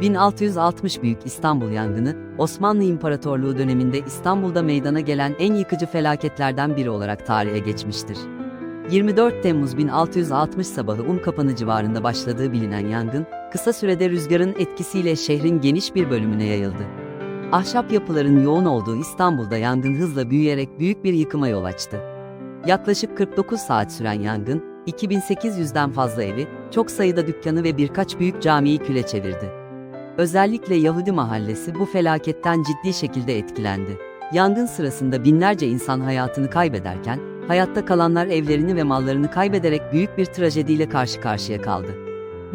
1660 Büyük İstanbul Yangını, Osmanlı İmparatorluğu döneminde İstanbul'da meydana gelen en yıkıcı felaketlerden biri olarak tarihe geçmiştir. 24 Temmuz 1660 sabahı Unkapanı civarında başladığı bilinen yangın, kısa sürede rüzgarın etkisiyle şehrin geniş bir bölümüne yayıldı. Ahşap yapıların yoğun olduğu İstanbul'da yangın hızla büyüyerek büyük bir yıkıma yol açtı. Yaklaşık 49 saat süren yangın, 2800'den fazla evi, çok sayıda dükkanı ve birkaç büyük camiyi küle çevirdi. Özellikle Yahudi mahallesi bu felaketten ciddi şekilde etkilendi. Yangın sırasında binlerce insan hayatını kaybederken, hayatta kalanlar evlerini ve mallarını kaybederek büyük bir trajediyle karşı karşıya kaldı.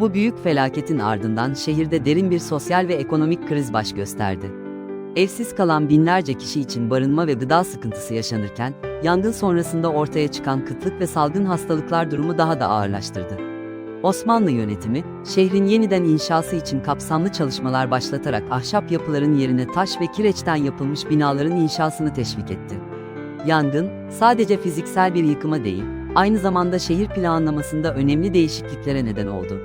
Bu büyük felaketin ardından şehirde derin bir sosyal ve ekonomik kriz baş gösterdi. Evsiz kalan binlerce kişi için barınma ve gıda sıkıntısı yaşanırken, yangın sonrasında ortaya çıkan kıtlık ve salgın hastalıklar durumu daha da ağırlaştırdı. Osmanlı yönetimi, şehrin yeniden inşası için kapsamlı çalışmalar başlatarak ahşap yapıların yerine taş ve kireçten yapılmış binaların inşasını teşvik etti. Yangın, sadece fiziksel bir yıkıma değil, aynı zamanda şehir planlamasında önemli değişikliklere neden oldu.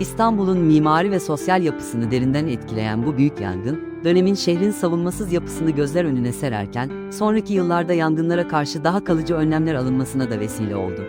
İstanbul'un mimari ve sosyal yapısını derinden etkileyen bu büyük yangın, dönemin şehrin savunmasız yapısını gözler önüne sererken, sonraki yıllarda yangınlara karşı daha kalıcı önlemler alınmasına da vesile oldu.